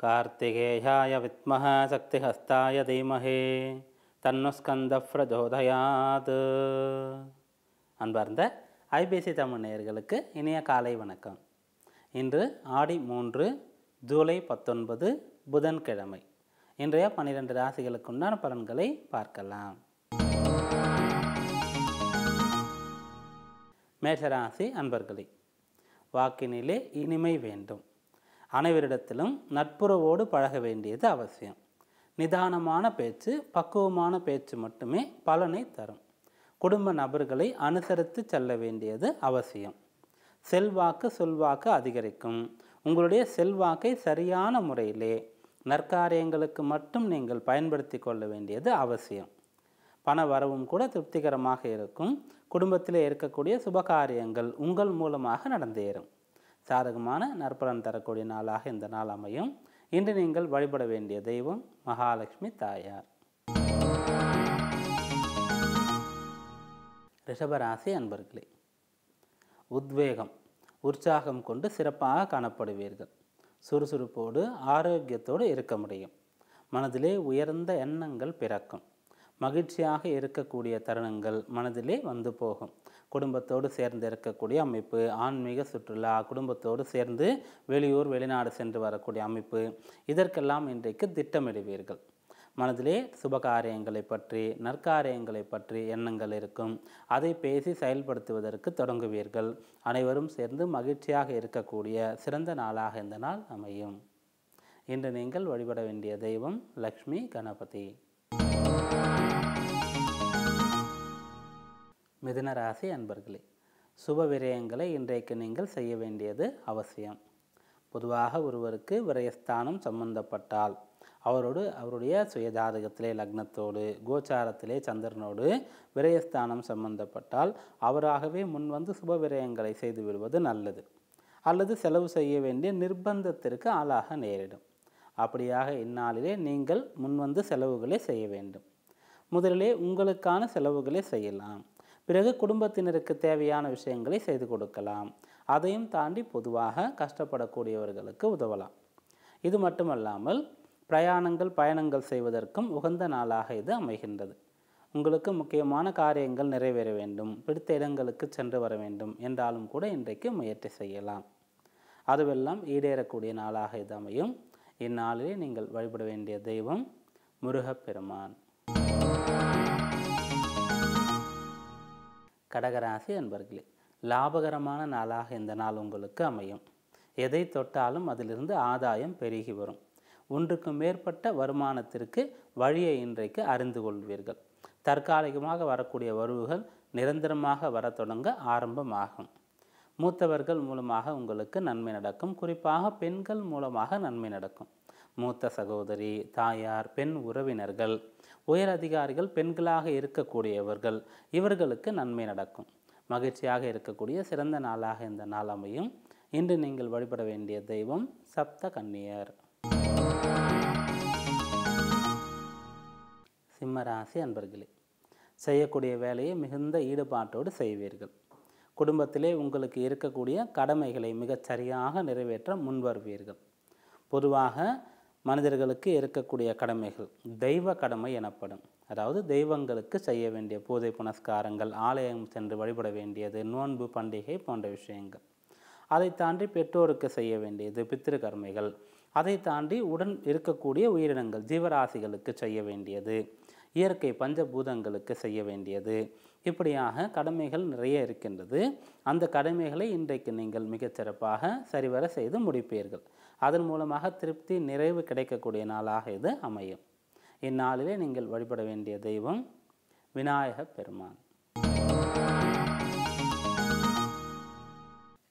कार्तिकेयाय विद्मः शक्तिहस्ताय धीमहे தன்னுஸ்கந்தப்ரஜோதயாத். அன்பார்ந்த ஐபிசி தமிழ் நேயர்களுக்கு இனிய காலை வணக்கம். இன்று ஆடி மூன்று ஜூலை பத்தொன்பது புதன்கிழமை. இன்றைய பன்னிரெண்டு ராசிகளுக்குண்டான பலன்களை பார்க்கலாம். மேஷராசி அன்பர்களே வாக்கினிலே இனிமை வேண்டும். அனைவரிடத்திலும் நட்புறவோடு பழக வேண்டியது அவசியம். நிதானமான பேச்சு பக்குவமான பேச்சு மட்டுமே பலனை தரும். குடும்ப நபர்களை அனுசரித்து செல்ல வேண்டியது அவசியம். செல்வாக்கு சொல்வாக்கு அதிகரிக்கும். உங்களுடைய செல்வாக்கை சரியான முறையிலே நற்காரியங்களுக்கு மட்டும் நீங்கள் பயன்படுத்தி கொள்ள வேண்டியது அவசியம். பண வரவும் கூட திருப்திகரமாக இருக்கும். குடும்பத்தில் இருக்கக்கூடிய சுபகாரியங்கள் உங்கள் மூலமாக நடந்தேறும். சாதகமான நற்பலன் தரக்கூடிய நாளாக இந்த நாள் அமையும். இன்று நீங்கள் வழிபட வேண்டிய தெய்வம் மகாலட்சுமி தாயார். ரிஷபராசி அன்பர்களே உத்வேகம் உற்சாகம் கொண்டு சிறப்பாக காணப்படுவீர்கள். சுறுசுறுப்போடு ஆரோக்கியத்தோடு இருக்க முடியும். மனதிலே உயர்ந்த எண்ணங்கள் பிறக்கும். மகிழ்ச்சியாக இருக்கக்கூடிய தருணங்கள் மனதிலே வந்து போகும். குடும்பத்தோடு சேர்ந்து இருக்கக்கூடிய அமைப்பு ஆன்மீக சுற்றுலா குடும்பத்தோடு சேர்ந்து வெளியூர் வெளிநாடு சென்று வரக்கூடிய அமைப்பு இதற்கெல்லாம் இன்றைக்கு திட்டமிடுவீர்கள். மனதிலே சுபகாரியங்களை பற்றி நற்காரியங்களை பற்றி எண்ணங்கள் இருக்கும். அதை பேசி செயல்படுத்துவதற்கு தொடங்குவீர்கள். அனைவரும் சேர்ந்து மகிழ்ச்சியாக இருக்கக்கூடிய சிறந்த நாளாக இந்த நாள் அமையும். இன்று நீங்கள் வழிபட வேண்டிய தெய்வம் லக்ஷ்மி கணபதி. மிதுன ராசி அன்பர்களே சுப விரயங்களை இன்றைக்கு நீங்கள் செய்ய வேண்டியது அவசியம். பொதுவாக ஒருவருக்கு விரயஸ்தானம் சம்பந்தப்பட்டால் அவரோடு அவருடைய சுயஜாதகத்திலே லக்னத்தோடு கோச்சாரத்திலே சந்திரனோடு விரயஸ்தானம் சம்பந்தப்பட்டால் அவராகவே முன்வந்து சுப விரயங்களை செய்து விடுவது நல்லது. அல்லது செலவு செய்ய வேண்டிய நிர்பந்தத்திற்கு ஆளாக நேரிடும். அப்படியாக இந்நாளிலே நீங்கள் முன்வந்து செலவுகளை செய்ய வேண்டும். முதலிலே உங்களுக்கான செலவுகளை செய்யலாம். பிறகு குடும்பத்தினருக்கு தேவையான விஷயங்களை செய்து கொடுக்கலாம். அதையும் தாண்டி பொதுவாக கஷ்டப்படக்கூடியவர்களுக்கு உதவலாம். இது மட்டுமல்லாமல் பிரயாணங்கள் பயணங்கள் செய்வதற்கும் உகந்த நாளாக இது அமைகின்றது. உங்களுக்கு முக்கியமான காரியங்கள் நிறைவேற வேண்டும் பிடித்த இடங்களுக்கு சென்று வர வேண்டும் என்றாலும் கூட இன்றைக்கு முயற்சி செய்யலாம். அதுவெல்லாம் ஈடேறக்கூடிய நாளாக இது அமையும். இந்நாளிலே நீங்கள் வழிபட வேண்டிய தெய்வம் முருகப்பெருமான். கடகராசி அன்பர்களே லாபகரமான நாளாக இந்த நாள் உங்களுக்கு அமையும். எதை தொட்டாலும் அதிலிருந்து ஆதாயம் பெருகி வரும். ஒன்றுக்கு மேற்பட்ட வருமானத்திற்கு வழியை இன்றைக்கு அறிந்து கொள்வீர்கள். தற்காலிகமாக வரக்கூடிய வரவுகள் நிரந்தரமாக வர தொடங்க ஆரம்பமாகும். மூத்தவர்கள் மூலமாக உங்களுக்கு நன்மை நடக்கும். குறிப்பாக பெண்கள் மூலமாக நன்மை நடக்கும். மூத்த சகோதரி தாயார் பெண் உறவினர்கள் உயர் அதிகாரிகள் பெண்களாக இருக்கக்கூடியவர்கள். இவர்களுக்கு நன்மை நடக்கும். மகிழ்ச்சியாக இருக்கக்கூடிய சிறந்த நாளாக இந்த நாள் அமையும். இன்று நீங்கள் வழிபட வேண்டிய தெய்வம் சப்த கன்னியர். சிம்மராசி அன்பர்களே செய்யக்கூடிய வேலையை மிகுந்த ஈடுபாட்டோடு செய்வீர்கள். குடும்பத்திலே உங்களுக்கு இருக்கக்கூடிய கடமைகளை மிகச் சரியாக நிறைவேற்ற முன்வருவீர்கள். பொதுவாக மனிதர்களுக்கு இருக்கக்கூடிய கடமைகள் தெய்வ கடமை எனப்படும். அதாவது தெய்வங்களுக்கு செய்ய வேண்டிய பூஜை புனஸ்காரங்கள் ஆலயம் சென்று வழிபட வேண்டியது நோன்பு பண்டிகை போன்ற விஷயங்கள். அதை தாண்டி பெற்றோருக்கு செய்ய வேண்டியது பித்திருக்கர்மைகள். அதை தாண்டி உடன் இருக்கக்கூடிய உயிரினங்கள் ஜீவராசிகளுக்கு செய்ய வேண்டியது இயற்கை பஞ்சபூதங்களுக்கு செய்ய வேண்டியது. இப்படியாக கடமைகள் நிறைய இருக்கின்றது. அந்த கடமைகளை இன்றைக்கு நீங்கள் மிகச்சிறப்பாக சரிவர செய்து முடிப்பீர்கள். அதன் மூலமாக திருப்தி நிறைவு கிடைக்கக்கூடிய நாளாக இது அமையும். இந்நாளிலே நீங்கள் வழிபட வேண்டிய தெய்வம் விநாயக பெருமான்.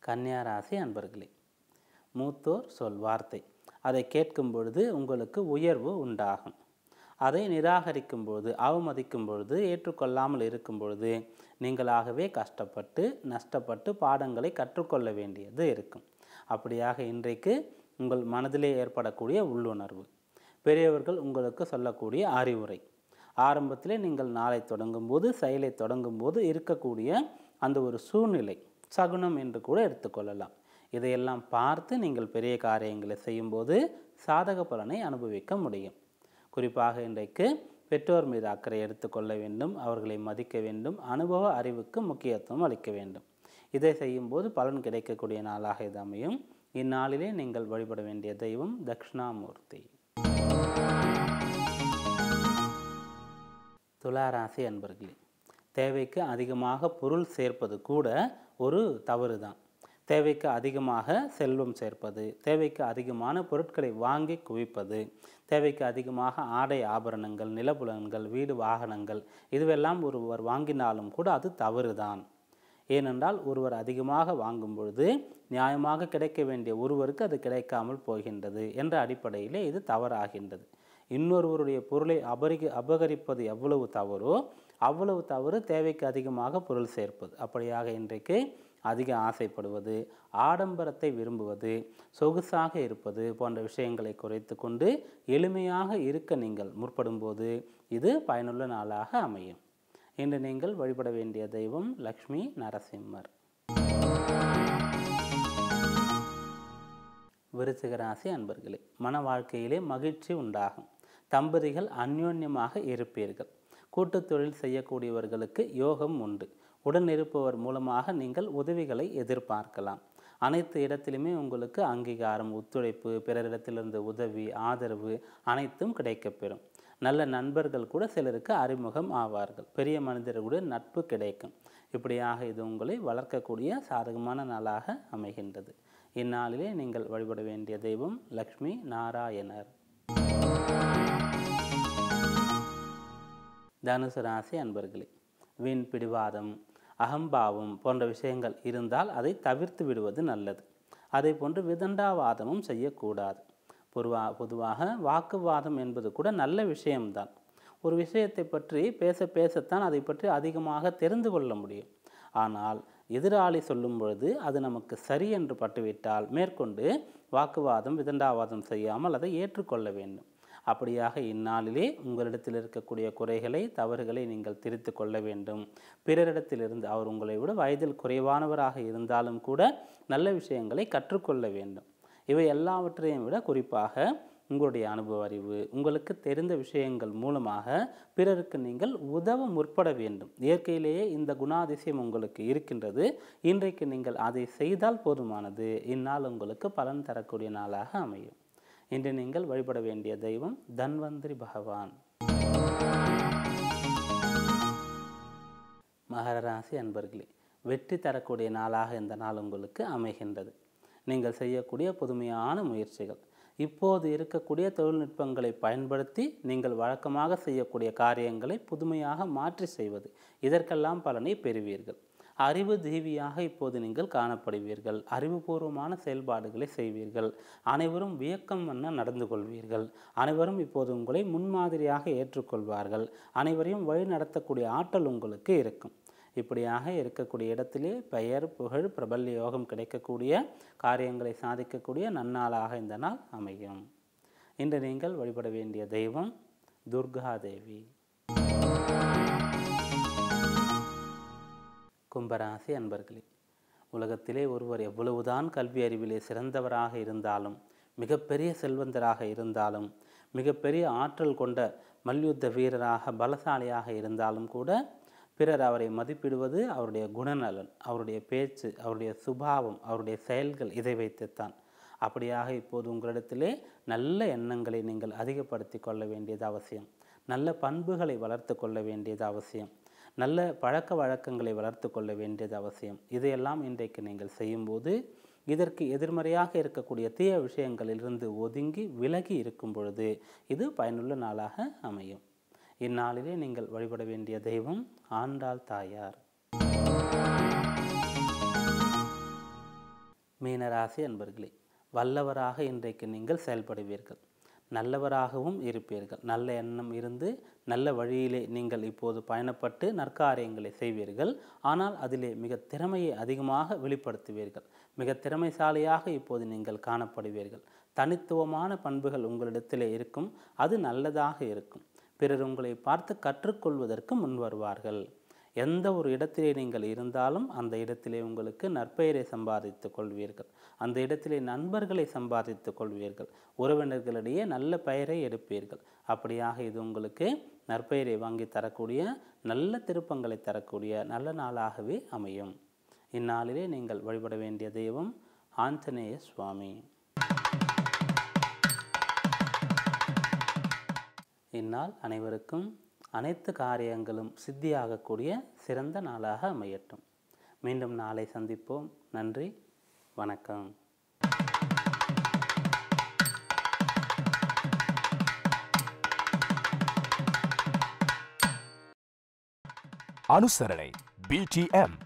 கன்னியா ராசி அன்பர்களே மூத்தோர் சொல் வார்த்தை. அதை கேட்கும் பொழுது உங்களுக்கு உயர்வு உண்டாகும். அதை நிராகரிக்கும் பொழுது அவமதிக்கும் பொழுது ஏற்றுக்கொள்ளாமல் இருக்கும் பொழுது நீங்களாகவே கஷ்டப்பட்டு நஷ்டப்பட்டு பாடங்களை கற்றுக்கொள்ள வேண்டியது இருக்கும். அப்படியாக இன்றைக்கு உங்கள் மனதிலே ஏற்படக்கூடிய உள்ளுணர்வு. பெரியவர்கள் உங்களுக்கு சொல்லக்கூடிய அறிவுரை. ஆரம்பத்திலே நீங்கள் நாளை தொடங்கும்போது செயலை தொடங்கும்போது இருக்கக்கூடிய அந்த ஒரு சூழ்நிலை சகுனம் என்று கூட எடுத்துக்கொள்ளலாம். இதையெல்லாம் பார்த்து நீங்கள் பெரிய காரியங்களை செய்யும்போது சாதக பலனை அனுபவிக்க முடியும். குறிப்பாக இன்றைக்கு பெற்றோர் மீது அக்கறை எடுத்துக்கொள்ள வேண்டும் அவர்களை மதிக்க வேண்டும் அனுபவ அறிவுக்கு முக்கியத்துவம் அளிக்க வேண்டும். இதை செய்யும்போது பலன் கிடைக்கக்கூடிய நாளாக இது அமையும். இந்நாளிலே நீங்கள் வழிபட வேண்டிய தெய்வம் தக்ஷணாமூர்த்தி. துளாராசி அன்பர்களே தேவைக்கு அதிகமாக பொருள் சேர்ப்பது கூட ஒரு தவறு தான் தேவைக்கு அதிகமாக செல்வம் சேர்ப்பது தேவைக்கு அதிகமான பொருட்களை வாங்கி குவிப்பது தேவைக்கு அதிகமாக ஆடை ஆபரணங்கள் நிலப்புலன்கள் வீடு வாகனங்கள் இதுவெல்லாம் ஒருவர் வாங்கினாலும் கூட அது தவறு தான் ஏனென்றால் ஒருவர் அதிகமாக வாங்கும் பொழுது நியாயமாக கிடைக்க வேண்டிய ஒருவருக்கு அது கிடைக்காமல் போகின்றது என்ற அடிப்படையிலே இது தவறாகின்றது. இன்னொருவருடைய பொருளை அபரிக அபகரிப்பது எவ்வளவு தவறோ அவ்வளவு தவறு தேவைக்கு அதிகமாக பொருள் சேர்ப்பது. அப்படியாக இன்றைக்கு அதிக ஆசைப்படுவது ஆடம்பரத்தை விரும்புவது சொகுசாக இருப்பது போன்ற விஷயங்களை குறைத்து கொண்டு எளிமையாக இருக்க நீங்கள் முற்படும்போது இது பயனுள்ள நாளாக அமையும். இன்று நீங்கள் வழிபட வேண்டிய தெய்வம் லக்ஷ்மி நரசிம்மர். விருச்சிக ராசி அன்பர்களே மன வாழ்க்கையிலே மகிழ்ச்சி உண்டாகும். தம்பதிகள் அந்யோன்யமாக இருப்பீர்கள். கூட்டுத் தொழில் செய்யக்கூடியவர்களுக்கு யோகம் உண்டு. உடன் இருப்பவர் மூலமாக நீங்கள் உதவிகளை எதிர்பார்க்கலாம். அனைத்து இடத்திலுமே உங்களுக்கு அங்கீகாரம் ஒத்துழைப்பு பிறரிடத்திலிருந்து உதவி ஆதரவு அனைத்தும் கிடைக்கப்பெறும். நல்ல நண்பர்கள் கூட சிலருக்கு அறிமுகம் ஆவார்கள். பெரிய மனிதர்களுடைய நட்பு கிடைக்கும். இப்படியாக இது உங்களை வளர்க்கக்கூடிய சாதகமான நாளாக அமைகின்றது. இந்நாளிலே நீங்கள் வழிபட வேண்டிய தெய்வம் லக்ஷ்மி நாராயணர். தனுசு ராசி அன்பர்களே வீண் பிடிவாதம் அகம்பாவம் போன்ற விஷயங்கள் இருந்தால் அதை தவிர்த்து விடுவது நல்லது. அதே போன்று விதண்டாவாதமும் செய்யக்கூடாது. பொதுவா பொதுவாக வாக்குவாதம் என்பது கூட நல்ல விஷயம்தான். ஒரு விஷயத்தை பற்றி பேச பேசத்தான் அதை பற்றி அதிகமாக தெரிந்து கொள்ள முடியும். ஆனால் எதிராளி சொல்லும் பொழுது அது நமக்கு சரி என்று பட்டுவிட்டால் மேற்கொண்டு வாக்குவாதம் விதண்டாவாதம் செய்யாமல் அதை ஏற்றுக்கொள்ள வேண்டும். அப்படியாக இந்நாளிலே உங்களிடத்தில் இருக்கக்கூடிய குறைகளை தவறுகளை நீங்கள் திரித்து கொள்ள வேண்டும். பிறரிடத்திலிருந்து அவர் உங்களை விட வயதில் குறைவானவராக இருந்தாலும் கூட நல்ல விஷயங்களை கற்றுக்கொள்ள வேண்டும். இவை எல்லாவற்றையும் விட குறிப்பாக உங்களுடைய அனுபவ அறிவு உங்களுக்கு தெரிந்த விஷயங்கள் மூலமாக பிறருக்கு நீங்கள் உதவ முற்பட வேண்டும். இயற்கையிலேயே இந்த குணாதிசயம் உங்களுக்கு இருக்கின்றது. இன்றைக்கு நீங்கள் அதை செய்தால் போதுமானது. இந்நாள் உங்களுக்கு பலன் தரக்கூடிய நாளாக அமையும். இன்று நீங்கள் வழிபட வேண்டிய தெய்வம் தன்வந்திரி பகவான். மகர ராசி அன்பர்களே வெற்றி தரக்கூடிய நாளாக இந்த நாள் உங்களுக்கு அமைகின்றது. நீங்கள் செய்யக்கூடிய புதுமையான முயற்சிகள். இப்போது இருக்கக்கூடிய தொழில்நுட்பங்களை பயன்படுத்தி நீங்கள் வழக்கமாக செய்யக்கூடிய காரியங்களை புதுமையாக மாற்றி செய்வது. இதற்கெல்லாம் பலனை பெறுவீர்கள். அறிவு தீவியாக இப்போது நீங்கள் காணப்படுவீர்கள். அறிவுபூர்வமான செயல்பாடுகளை செய்வீர்கள். அனைவரும் வியக்கம் என்ன நடந்து கொள்வீர்கள். அனைவரும் இப்போது உங்களை முன்மாதிரியாக ஏற்றுக்கொள்வார்கள். அனைவரையும் வழி நடத்தக்கூடிய ஆற்றல் உங்களுக்கு இருக்கும். இப்படியாக இருக்கக்கூடிய இடத்திலே பெயர் புகழ் பிரபல்ய யோகம் கிடைக்கக்கூடிய காரியங்களை சாதிக்கக்கூடிய நன்னாளாக இந்த நாள் அமையும். இன்று நீங்கள் வழிபட வேண்டிய தெய்வம் துர்கா தேவி கும்பராசி அன்பர்களே உலகத்திலே ஒருவர் எவ்வளவுதான் கல்வி அறிவிலே சிறந்தவராக இருந்தாலும் மிகப்பெரிய செல்வந்தராக இருந்தாலும் மிகப்பெரிய ஆற்றல் கொண்ட மல்யுத்த வீரராக பலசாலியாக இருந்தாலும் கூட பிறர் அவரை மதிப்பிடுவது அவருடைய குணநலன் அவருடைய பேச்சு அவருடைய சுபாவம் அவருடைய செயல்கள் இதை வைத்துத்தான். அப்படியாக இப்போது உங்களிடத்திலே நல்ல எண்ணங்களை நீங்கள் அதிகப்படுத்தி கொள்ள வேண்டியது அவசியம். நல்ல பண்புகளை வளர்த்து கொள்ள வேண்டியது அவசியம். நல்ல பழக்க வழக்கங்களை வளர்த்து கொள்ள வேண்டியது அவசியம். இதையெல்லாம் இன்றைக்கு நீங்கள் செய்யும்போது இதற்கு எதிர்மறையாக இருக்கக்கூடிய தீய விஷயங்களிலிருந்து ஒதுங்கி விலகி இருக்கும் பொழுது இது பயனுள்ள நாளாக அமையும். இந்நாளிலே நீங்கள் வழிபட வேண்டிய தெய்வம் ஆண்டாள் தாயார். மீனராசி அன்பர்களே வல்லவராக இன்றைக்கு நீங்கள் செயல்படுவீர்கள். நல்லவராகவும் இருப்பீர்கள். நல்ல எண்ணம் இருந்து நல்ல வழியிலே நீங்கள் இப்போது பயணப்பட்டு நற்காரியங்களை செய்வீர்கள். ஆனால் அதிலே மிக திறமையை அதிகமாக வெளிப்படுத்துவீர்கள். மிக திறமைசாலியாக இப்போது நீங்கள் காணப்படுவீர்கள். தனித்துவமான பண்புகள் உங்களிடத்திலே இருக்கும். அது நல்லதாக இருக்கும். பிறர் உங்களை பார்த்து கற்றுக்கொள்வதற்கு முன் வருவார்கள். எந்த ஒரு இடத்திலே நீங்கள் இருந்தாலும் அந்த இடத்திலே உங்களுக்கு நற்பெயரை சம்பாதித்துக் கொள்வீர்கள். அந்த இடத்திலே நண்பர்களை சம்பாதித்துக் கொள்வீர்கள். உறவினர்களிடையே நல்ல பெயரை எடுப்பீர்கள். அப்படியாக இது உங்களுக்கு நற்பெயரை வாங்கி தரக்கூடிய நல்ல திருப்பங்களை தரக்கூடிய நல்ல நாளாகவே அமையும். இந்நாளிலே நீங்கள் வழிபட வேண்டிய தெய்வம் ஆஞ்சநேய சுவாமி. இந்நாள் அனைவருக்கும் அனைத்து காரியங்களும் சித்தியாகக்கூடிய சிறந்த நாளாக அமையட்டும். மீண்டும் நாளை சந்திப்போம். நன்றி. வணக்கம். அனுசரணை பிடிஎம்